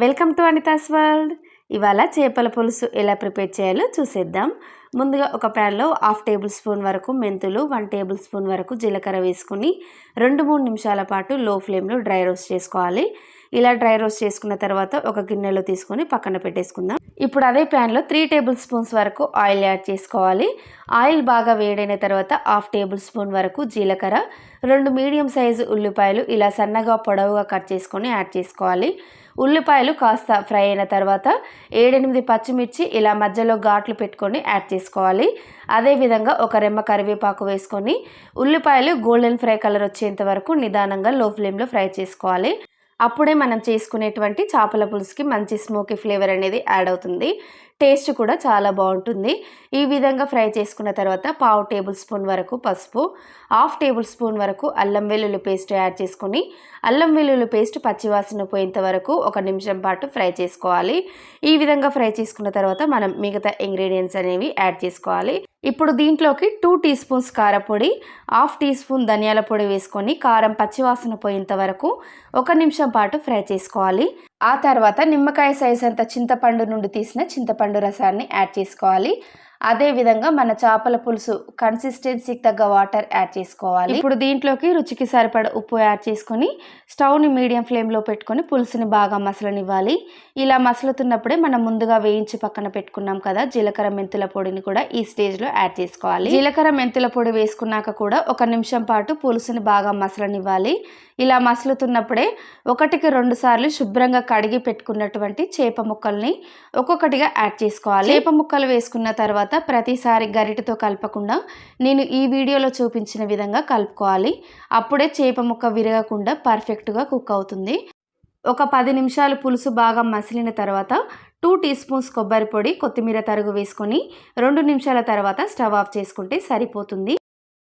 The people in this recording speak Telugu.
Welcome to Anita's world. ఇవాళ చేపల పులుసు ఎలా ప్రిపేర్ చేయాలో చూసేద్దాం. ముందుగా ఒక ప్యాన్లో హాఫ్ టేబుల్ స్పూన్ వరకు మెంతులు వన్ టేబుల్ స్పూన్ వరకు జీలకర్ర వేసుకుని రెండు మూడు నిమిషాల పాటు లో ఫ్లేమ్లో డ్రై రోస్ట్ చేసుకోవాలి. ఇలా డ్రై రోస్ట్ చేసుకున్న తర్వాత ఒక గిన్నెలో తీసుకొని పక్కన పెట్టేసుకుందాం. ఇప్పుడు అదే ప్యాన్లో త్రీ టేబుల్ స్పూన్స్ వరకు ఆయిల్ యాడ్ చేసుకోవాలి. ఆయిల్ బాగా వేడైన తర్వాత హాఫ్ టేబుల్ స్పూన్ వరకు జీలకర్ర రెండు మీడియం సైజు ఉల్లిపాయలు ఇలా సన్నగా పొడవుగా కట్ చేసుకొని యాడ్ చేసుకోవాలి. ఉల్లిపాయలు కాస్త ఫ్రై అయిన తర్వాత ఏడెనిమిది పచ్చిమిర్చి ఇలా మధ్యలో ఘాట్లు పెట్టుకొని యాడ్ చేసుకోవాలి. అదేవిధంగా ఒక రెమ్మ కరివేపాకు వేసుకొని ఉల్లిపాయలు గోల్డెన్ ఫ్రై కలర్ వచ్చేంత వరకు నిదానంగా లో ఫ్లేమ్లో ఫ్రై చేసుకోవాలి. అప్పుడే మనం చేసుకునేటువంటి చేపల పులుసుకి మంచి స్మోకీ ఫ్లేవర్ అనేది యాడ్ అవుతుంది. టేస్ట్ కూడా చాలా బాగుంటుంది. ఈ విధంగా ఫ్రై చేసుకున్న తర్వాత పావు టేబుల్ స్పూన్ వరకు పసుపు హాఫ్ టేబుల్ స్పూన్ వరకు అల్లం వెల్లుల్లి పేస్ట్ యాడ్ చేసుకొని అల్లం వెల్లుల్లి పేస్ట్ పచ్చివాసన పోయేంత వరకు ఒక నిమిషం పాటు ఫ్రై చేసుకోవాలి. ఈ విధంగా ఫ్రై చేసుకున్న తర్వాత మనం మిగతా ఇంగ్రీడియంట్స్ అనేవి యాడ్ చేసుకోవాలి. ఇప్పుడు దీంట్లోకి టూ టీ స్పూన్స్ కారపొడి హాఫ్ టీ స్పూన్ ధనియాల పొడి వేసుకొని కారం పచ్చివాసన పోయేంత వరకు ఒక నిమిషం పాటు ఫ్రై చేసుకోవాలి. ఆ తర్వాత నిమ్మకాయ సైజ్ అంత చింతపండు నుండి తీసిన చింతపండు రసాన్ని యాడ్ చేసుకోవాలి. అదేవిధంగా మన చేపల పులుసు కన్సిస్టెన్సీకి తగ్గ వాటర్ యాడ్ చేసుకోవాలి. ఇప్పుడు దీంట్లోకి రుచికి సరిపడ ఉప్పు యాడ్ చేసుకొని స్టవ్ని మీడియం ఫ్లేమ్లో పెట్టుకొని పులుసుని బాగా మసలనివ్వాలి. ఇలా మసలుతున్నప్పుడే మనం ముందుగా వేయించి పక్కన పెట్టుకున్నాం కదా జీలకర్ర మెంతుల పొడిని కూడా ఈ స్టేజ్లో యాడ్ చేసుకోవాలి. జీలకర్ర మెంతుల పొడి వేసుకున్నాక కూడా ఒక నిమిషం పాటు పులుసుని బాగా మసలనివ్వాలి. ఇలా మసులుతున్నప్పుడే ఒకటికి రెండు సార్లు శుభ్రంగా కడిగి పెట్టుకున్నటువంటి చేప ముక్కల్ని ఒక్కొక్కటిగా యాడ్ చేసుకోవాలి. చేప ముక్కలు వేసుకున్న తర్వాత ప్రతిసారి గరిటతో కలపకుండా నేను ఈ వీడియోలో చూపించిన విధంగా కలుపుకోవాలి. అప్పుడే చేప ముక్క విరగకుండా పర్ఫెక్ట్గా కుక్ అవుతుంది. ఒక పది నిమిషాలు పులుసు బాగా మసిలిన తర్వాత టూ టీ స్పూన్స్ కొబ్బరి పొడి కొత్తిమీర తరుగు వేసుకొని రెండు నిమిషాల తర్వాత స్టవ్ ఆఫ్ చేసుకుంటే సరిపోతుంది.